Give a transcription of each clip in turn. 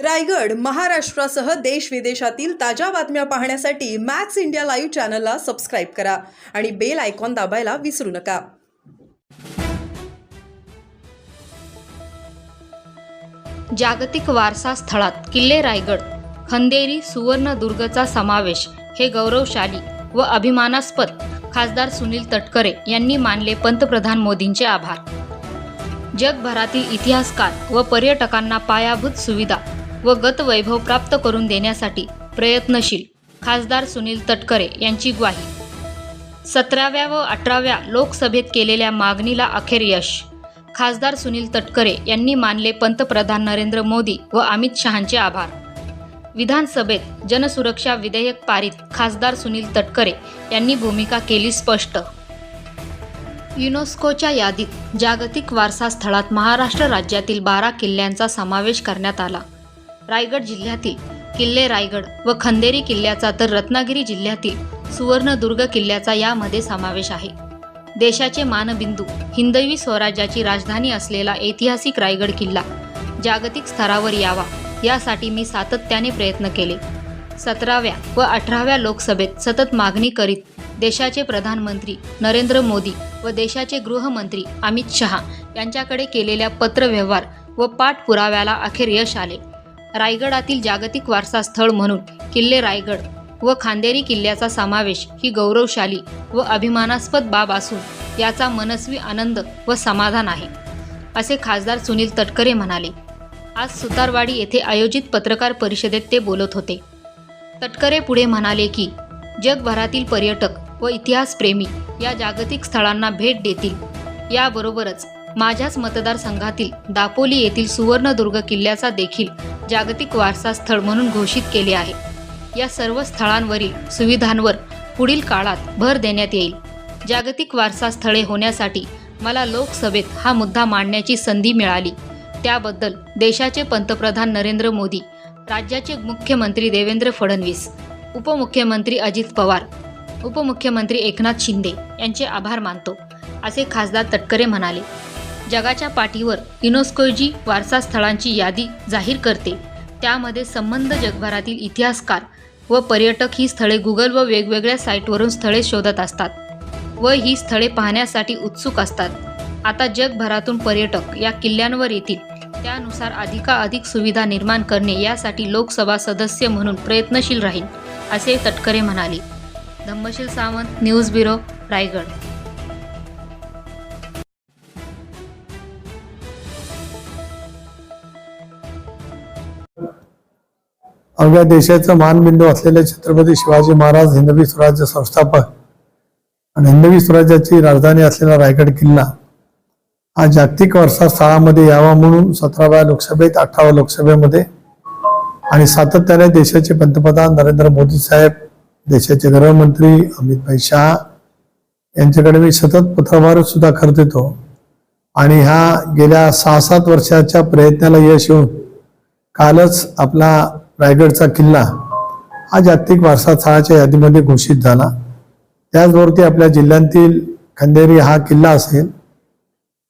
रायगड महाराष्ट्रासह देश विदेशातील ताज्या बातम्या पाहण्यासाठी मॅक्स इंडिया लाईव्ह चॅनलला सबस्क्राईब करा आणि बेल आयकॉन दाबायला विसरू नका. जागतिक वारसा स्थळात किल्ले रायगड खंदेरी सुवर्णदुर्गचा समावेश हे गौरवशाली व अभिमानास्पद खासदार सुनील तटकरे यांनी मानले पंतप्रधान मोदींचे आभार. जगभरातील इतिहासकार व पर्यटकांना पायाभूत सुविधा व गतवैभव प्राप्त करून देण्यासाठी प्रयत्नशील खासदार सुनील तटकरे यांची ग्वाही. सतराव्या व अठराव्या लोकसभेत केलेल्या मागणीला अखेर यश. खासदार सुनील तटकरे यांनी मानले पंतप्रधान नरेंद्र मोदी व अमित शहांचे आभार. विधानसभेत जनसुरक्षा विधेयक पारित खासदार सुनील तटकरे यांनी भूमिका केली स्पष्ट. युनेस्कोच्या यादीत जागतिक वारसा स्थळात महाराष्ट्र राज्यातील बारा किल्ल्यांचा समावेश करण्यात आला. रायगड जिल्ह्यातील किल्ले रायगड व खंदेरी किल्ल्याचा तर रत्नागिरी जिल्ह्यातील सुवर्णदुर्ग किल्ल्याचा यामध्ये समावेश आहे. देशाचे मानबिंदू हिंदवी स्वराज्याची राजधानी असलेला ऐतिहासिक रायगड किल्ला जागतिक स्तरावर यावा यासाठी मी सातत्याने प्रयत्न केले. सतराव्या व अठराव्या लोकसभेत सतत मागणी करीत देशाचे प्रधानमंत्री नरेंद्र मोदी व देशाचे गृहमंत्री अमित शहा यांच्याकडे केलेल्या पत्रव्यवहार व पाठपुराव्याला अखेर यश आले. रायगडातील जागतिक वारसा स्थळ म्हणून किल्ले रायगड व खांदेरी किल्ल्याचा समावेश ही गौरवशाली व अभिमानास्पद बाब असून याचा मनस्वी आनंद व समाधान आहे असे खासदार सुनील तटकरे म्हणाले. आज सुतारवाडी येथे आयोजित पत्रकार परिषदेत ते बोलत होते. तटकरे पुढे म्हणाले की जगभरातील पर्यटक व इतिहासप्रेमी या जागतिक स्थळांना भेट देतील. याबरोबरच माझ्याच मतदारसंघातील दापोली येथील सुवर्णदुर्ग किल्ल्याचा देखील जागतिक वारसा स्थळ म्हणून घोषित केले आहे. या सर्व स्थळांवरील सुविधांवर पुढील काळात भर देण्यात येईल. जागतिक वारसा स्थळे होण्यासाठी मला लोकसभेत हा मुद्दा मांडण्याची संधी मिळाली. त्याबद्दल देशाचे पंतप्रधान नरेंद्र मोदी राज्याचे मुख्यमंत्री देवेंद्र फडणवीस उपमुख्यमंत्री अजित पवार उपमुख्यमंत्री एकनाथ शिंदे यांचे आभार मानतो असे खासदार तटकरे म्हणाले. जगाच्या पाठीवर युनेस्कोजी वारसा स्थळांची यादी जाहीर करते. त्यामध्ये संबंध जगभरातील इतिहासकार व पर्यटक ही स्थळे गुगल व वेगवेगळ्या साईटवरून स्थळे शोधत असतात व ही स्थळे पाहण्यासाठी उत्सुक असतात. आता जगभरातून पर्यटक या किल्ल्यांवर येतील. त्यानुसार अधिकाधिक सुविधा निर्माण करणे यासाठी लोकसभा सदस्य म्हणून प्रयत्नशील राहील असे तटकरे म्हणाले. Dhammasheel Sawant news bureau Raigad. अवघ्या देशाचा मानबिंदू असलेले छत्रपती शिवाजी महाराज हिंदवी स्वराज्य संस्थापक आणि हिंदवी स्वराज्याची राजधानी असलेला रायगड किल्ला हा जागतिक वारसा स्थळामध्ये यावा म्हणून सतराव्या लोकसभेत अठराव्या लोकसभेमध्ये आणि सातत्याने देशाचे पंतप्रधान नरेंद्र मोदी साहेब देशाचे गृहमंत्री अमित भाई शहा यांच्याकडे मी सतत पत्रव्यवहार सुद्धा करत येतो. आणि ह्या गेल्या सहा सात वर्षाच्या प्रयत्नाला यश येऊन कालच आपला रायगडचा किल्ला हा जागतिक वारसा स्थळाच्या यादीमध्ये घोषित झाला. त्याचबरोबर आपल्या जिल्ह्यातील खंदेरी हा किल्ला असेल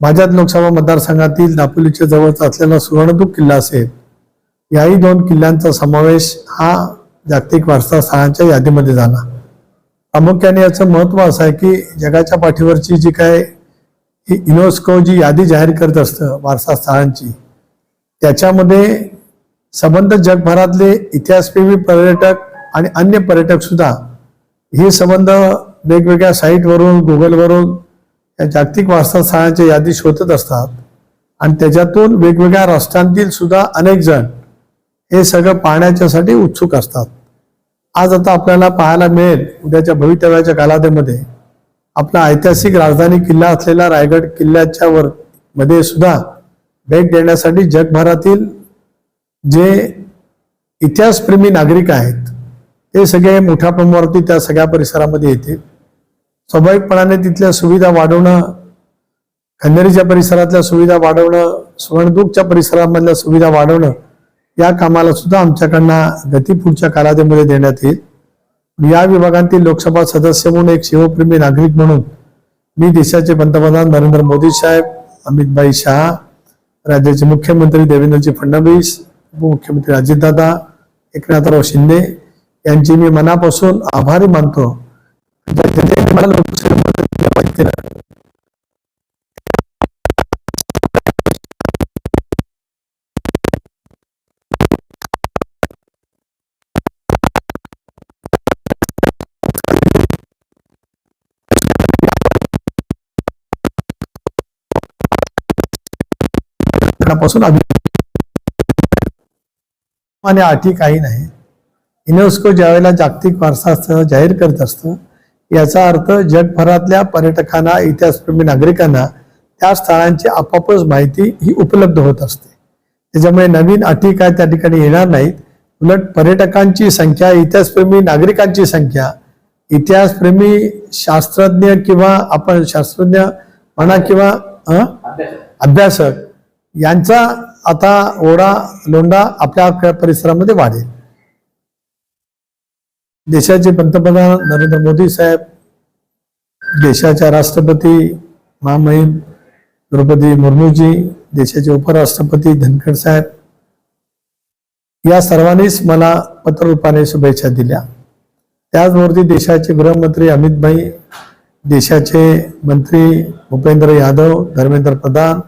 माझ्यात लोकसभा मतदारसंघातील दापोलीच्या जवळच असलेला सुवर्णदूप किल्ला असेल याही दोन किल्ल्यांचा समावेश हा जागतिक वारसा स्थळांच्या यादीमध्ये झाला. प्रामुख्याने याचं महत्त्व असं आहे की जगाच्या पाठीवरची जी काय ही युनेस्को जी यादी जाहीर करत असतं वारसा स्थळांची त्याच्यामध्ये संबंध जगभरातले इतिहासप्रेमी पर्यटक आणि अन्य पर्यटक सुद्धा हे संबंध वेगवेगळ्या साईटवरून गुगलवरून या जागतिक वारसा स्थळांच्या यादी शोधत असतात. आणि त्याच्यातून वेगवेगळ्या राष्ट्रांतील सुद्धा अनेक जण हे सगळं पाहण्याच्यासाठी उत्सुक असतात. आज आता आपल्याला पाहायला मिळेल उद्याच्या भवितव्याच्या कालावधीमध्ये आपला ऐतिहासिक राजधानी किल्ला असलेला रायगड किल्ल्याच्या वर मध्ये सुद्धा भेट देण्यासाठी जगभरातील जे इतिहासप्रेमी नागरिक आहेत ते सगळे मोठ्या प्रमाणावरती त्या सगळ्या परिसरामध्ये येतील. स्वाभाविकपणाने तिथल्या सुविधा वाढवणं खंदेरीच्या परिसरातल्या सुविधा वाढवणं सुवर्णदुर्गच्या परिसरामधल्या सुविधा वाढवणं या कामाला सुद्धा आमच्याकडनं गती पुढच्या कालावधीमध्ये देण्यात येईल. या विभागांतील लोकसभा सदस्य म्हणून एक शिवप्रेमी नागरिक म्हणून मी देशाचे पंतप्रधान नरेंद्र मोदी साहेब अमितभाई शहा राज्याचे मुख्यमंत्री देवेंद्रजी फडणवीस उपमुख्यमंत्री अजितदादा एकनाथराव शिंदे यांची मी मनापासून आभारी मानतो. मला मनापासून अभिनंदन आणि अटी काही नाही. युनेस्को ज्यावेळेला जागतिक वारसा स्थळ जाहीर करत असतं याचा अर्थ जगभरातल्या पर्यटकांना इतिहासप्रेमी नागरिकांना त्या स्थळांची आपापच माहिती ही उपलब्ध होत असते. त्याच्यामुळे नवीन अटी काय त्या ठिकाणी येणार नाहीत. उलट पर्यटकांची संख्या इतिहासप्रेमी नागरिकांची संख्या इतिहासप्रेमी शास्त्रज्ञ किंवा आपण शास्त्रज्ञ म्हणा किंवा अभ्यासक. यांचा आता ओढा लोंढा आपल्या आपल्या परिसरामध्ये वाढेल. देशाचे पंतप्रधान नरेंद्र मोदी साहेब देशाच्या राष्ट्रपती महामहिम द्रौपदी मुर्मूजी देशाचे उपराष्ट्रपती धनखड साहेब या सर्वांनीच मला पत्ररूपाने शुभेच्छा दिल्या. त्याचवरती देशाचे गृहमंत्री अमित भाई देशाचे मंत्री भूपेंद्र यादव धर्मेंद्र प्रधान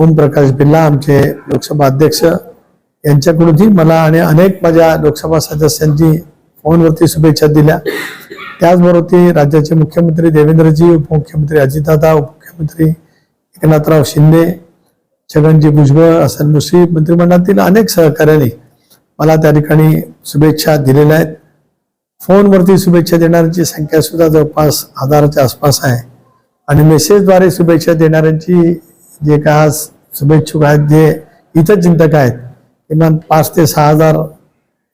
ओमप्रकाश बिर्ला आमचे लोकसभा अध्यक्ष यांच्याकडूनही मला आणि अनेक माझ्या लोकसभा सदस्यांची फोनवरती शुभेच्छा दिल्या. त्याचबरोबर ती राज्याचे मुख्यमंत्री देवेंद्रजी उपमुख्यमंत्री अजितदादा उपमुख्यमंत्री एकनाथराव शिंदे छगनजी भुजबळ हसन मुश्रीफ मंत्रिमंडळातील अनेक सहकार्याने मला त्या ठिकाणी शुभेच्छा दिलेल्या आहेत. फोनवरती शुभेच्छा देणाऱ्यांची संख्या सुद्धा जवळपास हजाराच्या आसपास आहे. आणि मेसेजद्वारे शुभेच्छा देणाऱ्यांची जे काय आज शुभेच्छुक आहेत जे इतर चिंतक आहेत किमान पाच ते सहा हजार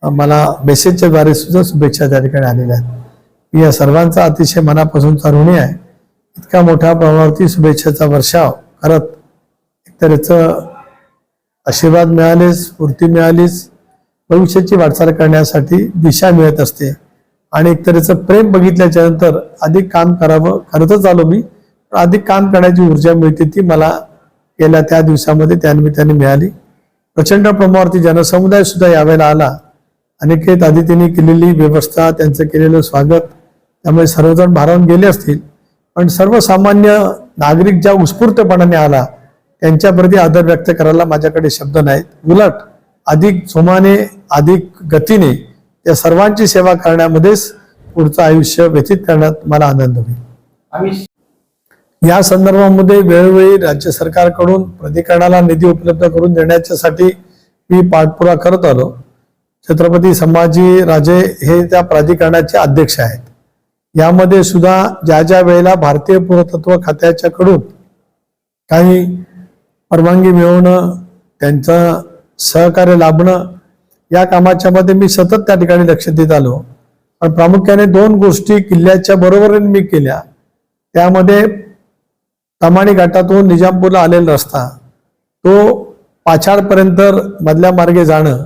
मला मेसेजच्या द्वारे सुद्धा शुभेच्छा त्या ठिकाणी आलेल्या आहेत. या सर्वांचा अतिशय मनापासूनचा ऋणी आहे. इतका मोठ्या प्रमाणावरती शुभेच्छाचा वर्षाव करत एकतर आशीर्वाद मिळालेच स्फूर्ती मिळालीच भविष्याची वाटचाल करण्यासाठी दिशा मिळत असते. आणि एक तऱ्हेचं प्रेम बघितल्याच्या नंतर अधिक काम करावं करतच आलो मी पण अधिक काम करण्याची ऊर्जा मिळते ती मला गेल्या त्या दिवसामध्ये त्यानिमित्ताने मिळाली. प्रचंड प्रमाणावरती जनसमुदाय सुद्धा यावेळेला आला. अनेकेत आदितीने केलेली व्यवस्था त्यांचं केलेलं स्वागत त्यामुळे सर्वजण भारावून गेले असतील. पण सर्वसामान्य नागरिक ज्या उत्स्फूर्तपणाने आला त्यांच्याप्रती आदर व्यक्त करायला माझ्याकडे शब्द नाहीत. उलट अधिक जोमाने अधिक गतीने त्या सर्वांची सेवा करण्यामध्येच पुढचं आयुष्य व्यतीत करण्यात मला आनंद होईल. या संदर्भामध्ये वेळोवेळी राज्य सरकारकडून प्राधिकरणाला निधी उपलब्ध करून देण्याच्यासाठी मी पाठपुरा करत आलो. छत्रपती संभाजी राजे हे त्या प्राधिकरणाचे अध्यक्ष आहेत. यामध्ये सुद्धा ज्या ज्या वेळेला भारतीय पुरातत्व खात्याच्याकडून काही परवानगी मिळवणं त्यांचं सहकार्य लाभणं या कामाच्या मध्ये मी सतत त्या ठिकाणी लक्ष देत आलो. पण प्रामुख्याने दोन गोष्टी किल्ल्याच्या बरोबरीने मी केल्या. त्यामध्ये तमाणी घाटातून निजामपूरला आलेला रस्ता तो पाछाडपर्यंत मधल्या मार्गे जाणं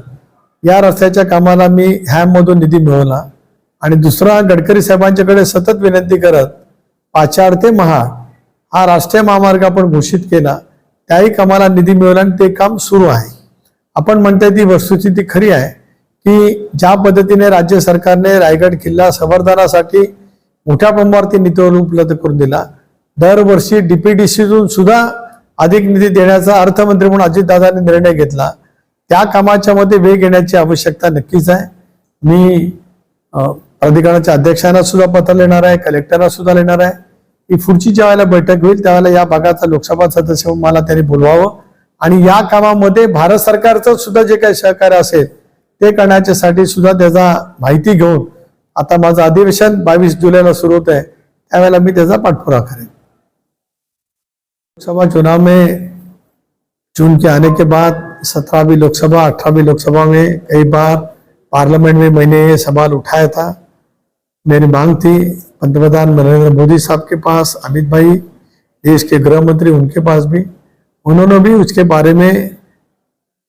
या रस्त्याच्या कामाला मी हॅममधून निधी मिळवला. आणि दुसरा गडकरी साहेबांच्याकडे सतत विनंती करत पाचाड ते महा हा राष्ट्रीय महामार्ग आपण घोषित केला त्याही कामाला निधी मिळवला आणि ते काम सुरू आहे. आपण म्हणतोय ती वस्तुस्थिती खरी आहे की ज्या पद्धतीने राज्य सरकारने रायगड किल्ला संवर्धनासाठी मोठ्या प्रमाणावरती निधी उपलब्ध करून दिला दरवर्षी डीपीडीसीतून सुद्धा अधिक निधी देण्याचा अर्थमंत्री म्हणून अजितदादांनी निर्णय घेतला. त्या कामाच्या मध्ये वेग येण्याची आवश्यकता नक्कीच आहे. मी प्राधिकरणाच्या अध्यक्षांना सुद्धा पत्र लिहिणार आहे कलेक्टरना सुद्धा लिहिणार आहे. की पुढची ज्या वेळेला बैठक होईल त्यावेळेला या भागाचा लोकसभा सदस्य मला त्यांनी बोलवावं. आणि या कामामध्ये भारत सरकारचं सुद्धा जे काही सहकार्य असेल ते करण्याच्यासाठी सुद्धा त्याचा माहिती घेऊन आता माझं अधिवेशन बावीस जुलैला सुरू होत आहे त्यावेळेला मी त्याचा पाठपुरावा करेन. लोकसभा चुनाव में, जून के आने के बाद सत्रहवीं लोकसभा, अठारहवीं लोकसभा में कई बार पार्लियामेंट में मैंने ये सवाल उठाया था। मेरी मांग थी पंतप्रधान नरेंद्र मोदी साहब के पास, अमित भाई, देश के गृह मंत्री उनके पास भी। उन्होंने भी उसके बारे में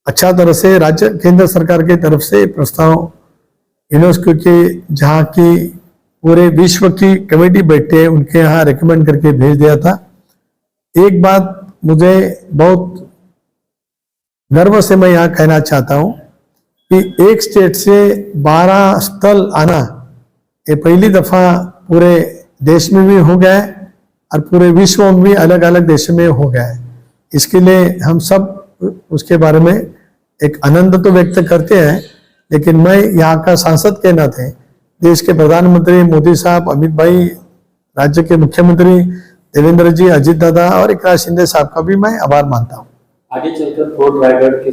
अच्छा तरह से राज्य, केंद्र सरकार की तरफ़ से प्रस्ताव यूनेस्को के जहाँ की पूरे विश्व की कमेटी बैठे उनके यहाँ रिकमेंड करके भेज दिया था। एक बात मुझे बहुत गर्व से मैं यहाँ कहना चाहता हूँ कि एक स्टेट से 12 स्थल आना ये पहली दफ़ा पूरे देश में भी हो गया है और पूरे विश्व में भी अलग अलग देशों में हो गया है। इसके लिए हम सब उसके बारे में एक आनंद तो व्यक्त करते हैं, लेकिन मैं यहाँ का सांसद के नाते देश के प्रधानमंत्री मोदी साहब, अमित भाई, राज्य के मुख्यमंत्री देवेंद्र जी अजीत दादा और एकनाथ शिंदे साहब का भी मैं आभार मानता हूँ। आगे चलकर फोर्ट रायगढ़ के